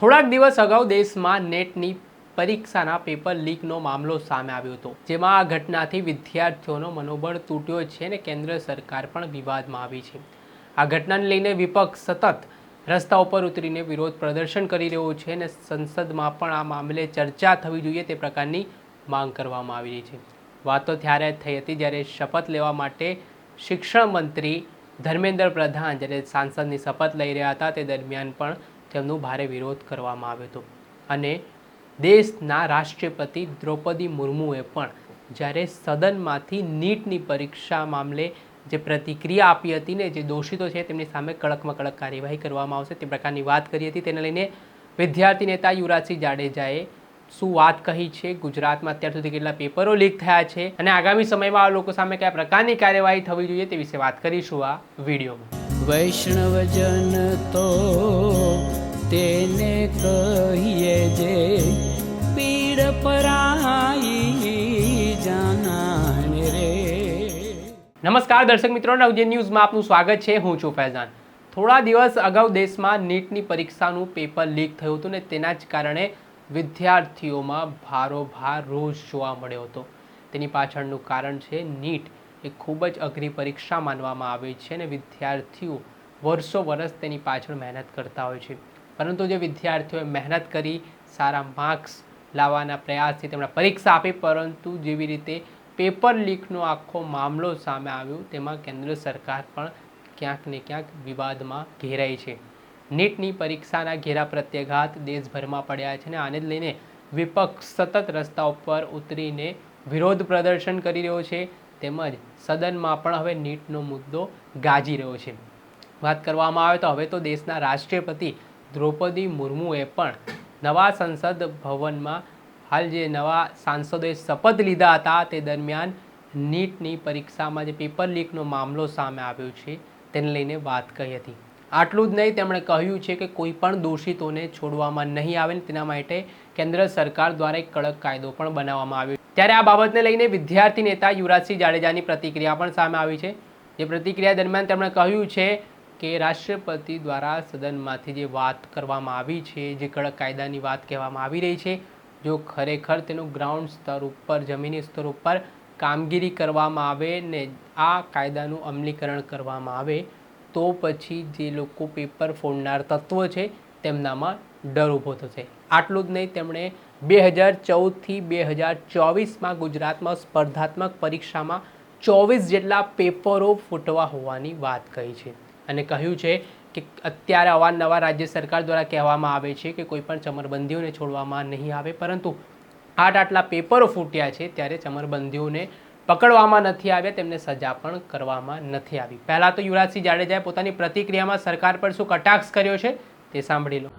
થોડાક દિવસ અગાઉ દેશમાં નેટની પરીક્ષાના પેપર લીકનો મામલો સામે આવ્યો હતો, જેમાં આ ઘટનાથી વિદ્યાર્થીઓનો મનોબળ તૂટ્યો છે અને કેન્દ્ર સરકાર પણ વિવાદમાં આવી છે. આ ઘટનાને લઈને વિપક્ષ સતત રસ્તા ઉપર ઉતરીને વિરોધ પ્રદર્શન કરી રહ્યો છે અને સંસદમાં પણ આ મામલે ચર્ચા થવી જોઈએ તે પ્રકારની માંગ કરવામાં આવી રહી છે. વાતો ત્યારે થઈ હતી જ્યારે શપથ લેવા માટે શિક્ષણ મંત્રી ધર્મેન્દ્ર પ્રધાન, જ્યારે સાંસદની શપથ લઈ રહ્યા હતા, તે દરમિયાન પણ તેમનો ભારે વિરોધ કરવામાં આવ્યો હતો. અને દેશના રાષ્ટ્રપતિ દ્રૌપદી મુર્મુએ પણ જ્યારે સદનમાંથી નીટની પરીક્ષા મામલે જે પ્રતિક્રિયા આપી હતી ને જે દોષિતો છે તેમની સામે કડકમાં કડક કાર્યવાહી કરવામાં આવશે તે પ્રકારની વાત કરી હતી. તેને લઈને વિદ્યાર્થી નેતા યુવરાજસિંહ જાડેજાએ શું વાત કહી છે? ગુજરાતમાં અત્યાર સુધી કેટલા પેપરો લીક થયા છે? અને આગામી સમયમાં આ લોકો સામે કયા પ્રકારની કાર્યવાહી થવી જોઈએ તે વિશે વાત કરીશું આ વિડીયોમાં. વૈષ્ણવજન કહીએ જે પીડ પરાઈ જાણે રે. નમસ્કાર દર્શક મિત્રો, નવજે ન્યૂઝમાં આપનું સ્વાગત છે. હું છું ફૈઝાન. થોડા દિવસ અગાઉ દેશમાં નીટની પરીક્ષાનું પેપર લીક થયું હતું ને તેના જ કારણે વિદ્યાર્થીઓમાં ભારોભાર રોષ જોવા મળ્યો હતો. તેની પાછળનું કારણ છે, નીટ એ ખૂબ જ અઘરી પરીક્ષા માનવામાં આવે છે અને વિદ્યાર્થીઓ વર્ષો વર્ષ તેની પાછળ મહેનત કરતા હોય છે. પરંતુ જે વિદ્યાર્થીઓએ મહેનત કરી, સારા માર્ક્સ લાવવાના પ્રયાસથી તેમણે પરીક્ષા આપી, પરંતુ જેવી રીતે પેપર લીકનો આખો મામલો સામે આવ્યો, તેમાં કેન્દ્ર સરકાર પણ ક્યાંક ને ક્યાંક વિવાદમાં ઘેરાઈ છે. નીટની પરીક્ષાના ઘેરા પ્રત્યાઘાત દેશભરમાં પડ્યા છે અને આને જ લઈને વિપક્ષ સતત રસ્તા ઉપર ઉતરીને વિરોધ પ્રદર્શન કરી રહ્યો છે. તેમજ સદનમાં પણ હવે નીટનો મુદ્દો ગાજી રહ્યો છે. વાત કરવામાં આવે તો હવે તો દેશના રાષ્ટ્રપતિ દ્રૌપદી મુર્મુએ પણ નવા સંસદ ભવનમાં હાલ જે નવા સાંસદોએ શપથ લીધા હતા તે દરમિયાન નીટની પરીક્ષામાં જે પેપર લીકનો મામલો સામે આવ્યો છે તેને લઈને વાત કહી હતી. આટલું જ નહીં, તેમણે કહ્યું છે કે કોઈ પણ દોષિતોને છોડવામાં નહીં આવે ને તેના માટે કેન્દ્ર સરકાર દ્વારા એક કડક કાયદો પણ બનાવવામાં આવ્યો ત્યારે આ બાબતને લઈને વિદ્યાર્થી નેતા યુવરાજસિંહ જાડેજાની પ્રતિક્રિયા પણ સામે આવી છે. જે પ્રતિક્રિયા દરમિયાન તેમણે કહ્યું છે કે રાષ્ટ્રપતિ દ્વારા સદનમાંથી જે વાત કરવામાં આવી છે, જે કડક કાયદાની વાત કહેવામાં આવી રહી છે, જો ખરેખર તેનું ગ્રાઉન્ડ સ્તર ઉપર, જમીની સ્તર ઉપર કામગીરી કરવામાં આવે ને આ કાયદાનું અમલીકરણ કરવામાં આવે, તો પછી જે લોકો પેપર ફોડનાર તત્વો છે, તેમનામાં ડર ઊભો થશે. આટલું જ નહીં, તેમણે બે હજાર ચૌદથી બે હજાર ચોવીસમાં ગુજરાતમાં સ્પર્ધાત્મક પરીક્ષામાં ચોવીસ જેટલા પેપરો ફૂટવા હોવાની વાત કહી છે. અને કહ્યું છે કે અત્યારે અવારનવાર રાજ્ય સરકાર દ્વારા કહેવામાં આવે છે કે કોઈપણ ચમરબંધીઓને છોડવામાં નહીં આવે, પરંતુ આઠ આટલા પેપરો ફૂટ્યા છે ત્યારે ચમરબંધીઓને પકડવામાં નથી આવ્યા, તેમને સજા પણ કરવામાં નથી આવી. પહેલાં તો યુવરાજસિંહ જાડેજાએ પોતાની પ્રતિક્રિયામાં સરકાર પર શું કટાક્ષ કર્યો છે તે સાંભળી લો.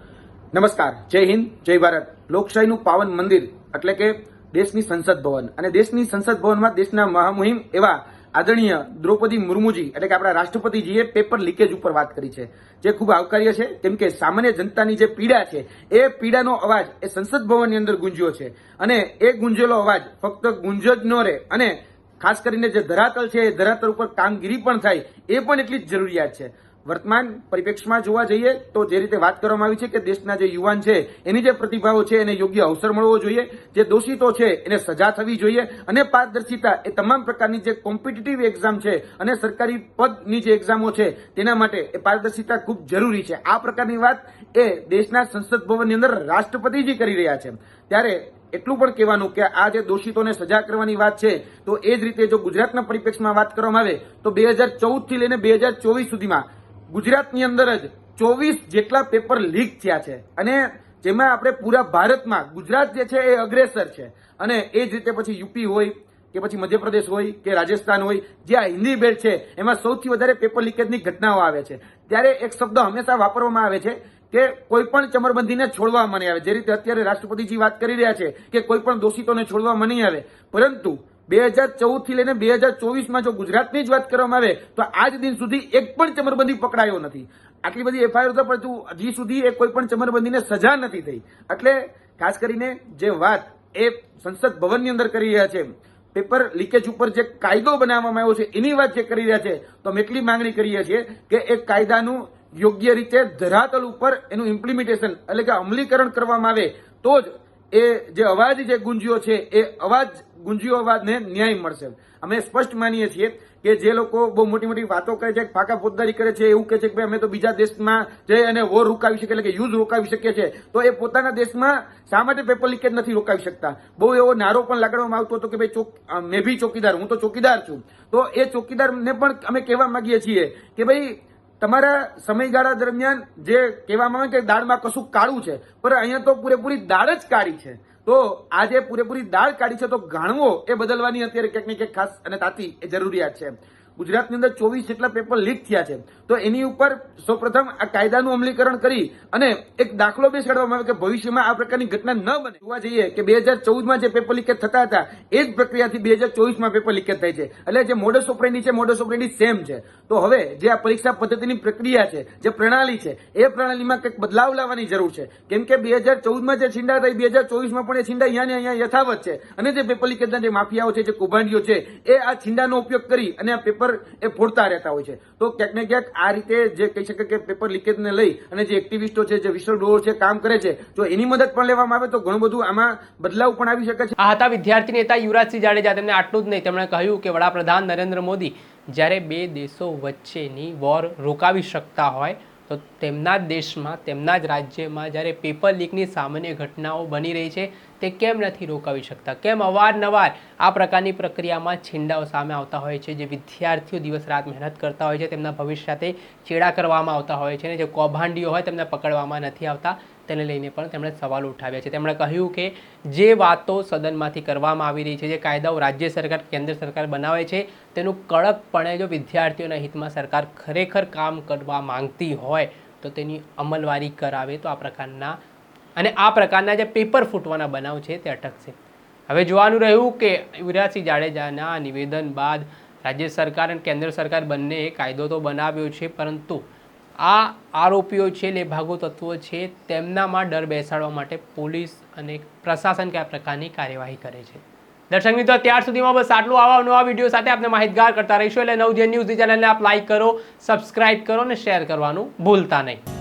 નમસ્કાર, જય હિન્દ, જય ભારત. લોકશાહીનું પાવન મંદિર એટલે કે દેશની સંસદ ભવન. અને દેશની સંસદ ભવનમાં દેશના મહામુહિમ એવા આદરણીય દ્રૌપદી મુર્મુજી, એટલે કે આપણા રાષ્ટ્રપતિજીએ પેપર લીકેજ ઉપર વાત કરી છે, જે ખૂબ આવકાર્ય છે. કેમ કે સામાન્ય જનતાની જે પીડા છે, એ પીડાનો અવાજ એ સંસદ ભવનની અંદર ગુંજ્યો છે. અને એ ગુંજેલો અવાજ ફક્ત ગુંજ જ ન રહે. અને ખાસ કરીને જે ધરાતલ છે, એ ધરાતલ ઉપર કામગીરી પણ થાય, એ પણ એટલી જ જરૂરિયાત છે. વર્તમાન પરિપ્રેક્ષમાં જોવા જઈએ તો જે રીતે વાત કરવામાં આવી છે કે દેશના જે યુવાન છે, એની જે પ્રતિભાઓ છે, એને યોગ્ય અવસર મળવો જોઈએ, જે દોષિતો છે, એને સજા થવી જોઈએ અને પારદર્શિતા એ તમામ પ્રકારની જે કોમ્પિટિટિવ એક્ઝામ છે અને સરકારી પદની જે એક્ઝામો છે, તેના માટે એ પારદર્શિતા ખૂબ જરૂરી છે. આ પ્રકારની વાત એ દેશના સંસદ ભવનની અંદર રાષ્ટ્રપતિજી કરી રહ્યા છે. ત્યારે એટલું પણ કહેવાનું કે આ જે દોષિતોને સજા કરવાની વાત છે, તો એ જ રીતે જો ગુજરાતના પરિપ્રેક્ષમાં વાત કરવામાં આવે, તો બે હજાર ચૌદથી લઈને બે હજાર ચોવીસ સુધીમાં ગુજરાતની અંદર જ ચોવીસ જેટલા પેપર લીક થયા છે. અને જેમાં આપણે પૂરા ભારતમાં, ગુજરાત જે છે એ અગ્રેસર છે. અને એ જ રીતે પછી યુપી હોય, કે પછી મધ્યપ્રદેશ હોય, કે રાજસ્થાન હોય, જે આ હિન્દી બેલ્ટ છે, એમાં સૌથી વધારે પેપર લીકેજની ઘટનાઓ આવે છે. ત્યારે એક શબ્દ હંમેશા વાપરવામાં આવે છે કે કોઈ પણ ચમરબંધીને છોડવામાં નહીં આવે. જે રીતે અત્યારે રાષ્ટ્રપતિજી વાત કરી રહ્યા છે કે કોઈ પણ દોષિતોને છોડવામાં નહીં આવે. પરંતુ બે હજાર ચૌદથી લઈને બે હજાર ચોવીસમાં જો ગુજરાતની જ વાત કરવામાં આવે, તો આજ દિન સુધી એક પણ ચમરબંધી પકડાયો નથી. આટલી બધી એફઆઈઆર તો પરંતુ હજી સુધી એ કોઈ પણ ચમરબંધીને સજા નથી થઈ. એટલે ખાસ કરીને જે વાત એ સંસદ ભવનની અંદર કરી રહ્યા છે, પેપર લીકેજ ઉપર જે કાયદો બનાવવામાં આવ્યો છે, એની વાત જે કરી રહ્યા છે, તો અમે એટલી માંગણી કરીએ છીએ કે એ કાયદાનું યોગ્ય રીતે ધરાતલ ઉપર એનું ઇમ્પ્લિમેન્ટેશન એટલે કે અમલીકરણ કરવામાં આવે, તો જ એ જે અવાજ જે ગુંજ્યો છે, એ અવાજ ગુંજ્યો અવાજને ન્યાય મળશે. અમે સ્પષ્ટ માનીએ છીએ કે જે લોકો બહુ મોટી મોટી વાતો કરે છે, ફાકા ફોજદારી કરે છે, એવું કહે છે કે ભાઈ અમે તો બીજા દેશમાં જઈ અને વોર રોકાવી શકીએ, એટલે કે યુદ્ધ રોકાવી શકીએ છીએ. તો એ પોતાના દેશમાં શા માટે પેપર લીકેજ નથી રોકાવી શકતા? બહુ એવો નારો પણ લાગણવામાં આવતો હતો કે ભાઈ ચોક મેં બી ચોકીદાર, હું તો ચોકીદાર છું. તો એ ચોકીદારને પણ અમે કહેવા માંગીએ છીએ કે ભાઈ તમારા સમયગાળા દરમિયાન જે કહેવામાં આવે કે દાળમાં કશું કાળું છે, પણ અહીંયા તો પૂરેપૂરી દાળ જ કાળી છે. તો આ જે પૂરેપૂરી દાળ કાઢી છે, તો ગાણવો એ બદલવાની અત્યારે ક્યાંક ને ક્યાંક ખાસ અને તાતી એ જરૂરિયાત છે. ગુજરાતની અંદર ચોવીસ જેટલા પેપર લીક થયા છે. તો એની ઉપર સૌપ્રથમ આ કાયદાનું અમલીકરણ કરી અને એક દાખલો બેસાડવામાં આવે કે ભવિષ્યમાં આ પ્રકારની ઘટના ન બને. જોવા જઈએ કે બે હજાર ચૌદમાં જે પેપર લીકેજ થતા હતા, એ જ પ્રક્રિયાથી બે હજાર ચોવીસમાં પેપર લીકેજ થાય છે. એટલે જે મોડસ ઓપરેન્ડી છે મોડસ ઓપરેન્ડી સેમ છે. તો હવે જે આ પરીક્ષા પદ્ધતિની પ્રક્રિયા છે, જે પ્રણાલી છે, એ પ્રણાલીમાં કંઈક બદલાવ લાવવાની જરૂર છે. કેમ કે બે હજાર ચૌદમાં જે છીંડા હતા બે હજાર ચોવીસમાં પણ એ છીંડા અહીંયા અહીંયા યથાવત છે. અને જે પેપર લીકેજના જે માફિયાઓ છે, જે કૌભાંડીઓ છે, એ આ છીંડાનો ઉપયોગ કરી અને આ પેપર એ ફોડતા રહેતા હોય છે. તો ક્યાંક ને ક્યાંક આ રીતે જે કહી શકે કે પેપર લીકેજને લઈ અને જે એક્ટિવિસ્ટો છે, જે વિસલ ડોર છે, કામ કરે છે, જો એની મદદ પણ લેવામાં આવે તો ઘણું બધું આમાં બદલાવ પણ આવી શકે છે. આ હતા વિદ્યાર્થી નેતા યુવરાજસિંહ જાડેજા. તેમને આટલું જ નહીં. તેમણે કહ્યું કે વડાપ્રધાન નરેન્દ્ર મોદી જ્યારે બે દેશો વચ્ચેની વોર રોકાવી શકતા હોય, તો તેમના જ દેશમાં, તેમના જ રાજ્યમાં જ્યારે પેપર લીકની સામાન્ય ઘટનાઓ બની રહી છે તે કેમ નથી રોકાવી શકતા? કેમ અવારનવાર આ પ્રકારની પ્રક્રિયામાં છીંડાઓ સામે આવતા હોય છે, જે વિદ્યાર્થીઓ દિવસ રાત મહેનત કરતા હોય છે, તેમના ભવિષ્ય સાથે ચેડા કરવામાં આવતા હોય છે અને જે કૌભાંડીઓ હોય તેમને પકડવામાં નથી આવતા? તેને લઈને પણ તેમણે સવાલ ઉઠાવ્યા છે. તેમણે કહ્યું કે જે વાતો સદનમાંથી કરવામાં આવી રહી છે, જે કાયદાઓ રાજ્ય સરકાર, કેન્દ્ર સરકાર બનાવે છે, તેનું કડકપણે જો વિદ્યાર્થીઓના હિતમાં સરકાર ખરેખર કામ કરવા માંગતી હોય, તો તેની અમલવારી કરાવે તો આ પ્રકારના અને આ પ્રકારના જે પેપર ફૂટવાના બનાવ છે તે અટકશે. હવે જોવાનું રહ્યું કે યુવરાજસિંહ જાડેજાના નિવેદન બાદ રાજ્ય સરકાર અને કેન્દ્ર સરકાર બંનેએ કાયદો તો બનાવ્યો છે, પરંતુ આ આરોપીઓ છે, લેભાગો તત્વો છે, તેમનામાં ડર બેસાડવા માટે પોલીસ અને પ્રશાસન કયા પ્રકારની કાર્યવાહી કરે છે. દર્શક મિત્રો, ત્યાર સુધીમાં બસ આટલું. આવા નવા વીડિયો સાથે આપણે માહિતગાર કરતા રહીશું. એટલે નવજન ન્યૂઝ ચેનલને આપ લાઇક કરો સબસ્ક્રાઇબ કરો અને શેર કરવાનું ભૂલતા નહીં.